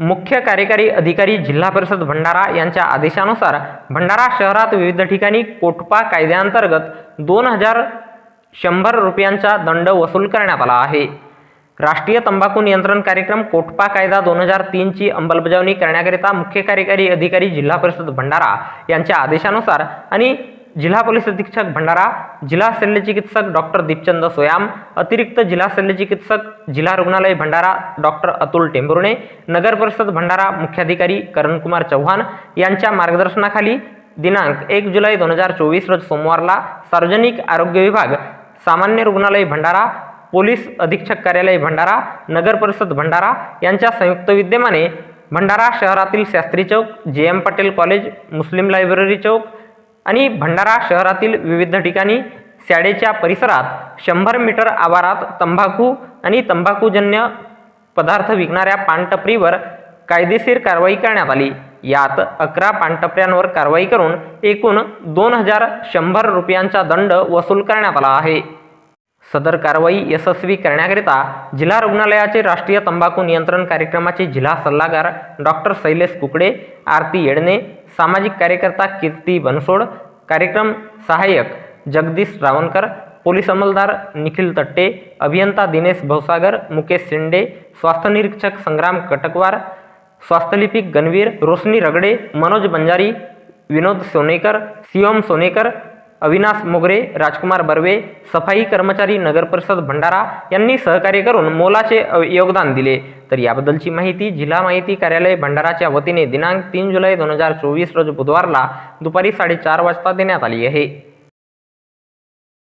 मुख्य कार्यकारी अधिकारी जिल्हा परिषद भंडारा यांच्या आदेशानुसार भंडारा शहरात विविध ठिकाणी कोटपा कायद्याअंतर्गत दोन हजार शंभर रुपयांचा दंड वसूल करण्यात आला आहे. राष्ट्रीय तंबाखू नियंत्रण कार्यक्रम कोटपा कायदा दोन हजार तीनची अंमलबजावणी करण्याकरिता मुख्य कार्यकारी अधिकारी जिल्हा परिषद भंडारा यांच्या आदेशानुसार आणि जिल्हा पोलीस अधीक्षक भंडारा जिल्हा शल्यचिकित्सक डॉक्टर दीपचंद सोयाम अतिरिक्त जिल्हा शल्यचिकित्सक जिल्हा रुग्णालय भंडारा डॉक्टर अतुल टेंभुर्णे नगर परिषद भंडारा मुख्याधिकारी करणकुमार चव्हाण यांच्या मार्गदर्शनाखाली दिनांक एक जुलै दोन हजार चोवीस रोज सोमवारला सार्वजनिक आरोग्य विभाग सामान्य रुग्णालय भंडारा पोलीस अधीक्षक कार्यालय भंडारा नगर परिषद भंडारा यांच्या संयुक्त विद्यमाने भंडारा शहरातील Shastri Chowk J M Patel college Muslim library Chowk आणि भंडारा शहरातील विविध ठिकाणी शाळेच्या परिसरात शंभर मीटर आवारात तंबाखू आणि तंबाखूजन्य पदार्थ विकणाऱ्या पानटपरीवर कायदेशीर कारवाई करण्यात आली. यात अकरा पानटपऱ्यांवर कारवाई करून एकूण दोन हजार शंभर रुपयांचा दंड वसूल करण्यात आला आहे. सदर कारवाई यशस्वी करण्याकरिता जिल्हा रुग्णालयाचे राष्ट्रीय तंबाखू नियंत्रण कार्यक्रमाचे जिल्हा सल्लागार डॉक्टर शैलेश कुकडे आरती येडणे सामाजिक कार्यकर्ता कीर्ति बनसोड, कार्यक्रम सहायक जगदीश रावणकर, पुलिस अमलदार निखिल तट्टे, अभियंता दिनेश भवसागर, मुकेश शिंडे, स्वास्थ्य निरीक्षक संग्राम कटकवार, स्वास्थ्य लिपिक गणवीर, रोशनी रगडे, मनोज बंजारी, विनोद सोनेकर, शिवम सोनेकर अविनाश मोगरे राजकुमार बर्वे सफाई कर्मचारी नगरपरिषद भंडारा यांनी सहकार्य करून मोलाचे योगदान दिले. तर याबद्दलची माहिती जिल्हा माहिती कार्यालय भंडाराच्या वतीने दिनांक तीन जुलै दोन हजार चोवीस रोज बुधवारला दुपारी साडेचार वाजता देण्यात आली आहे.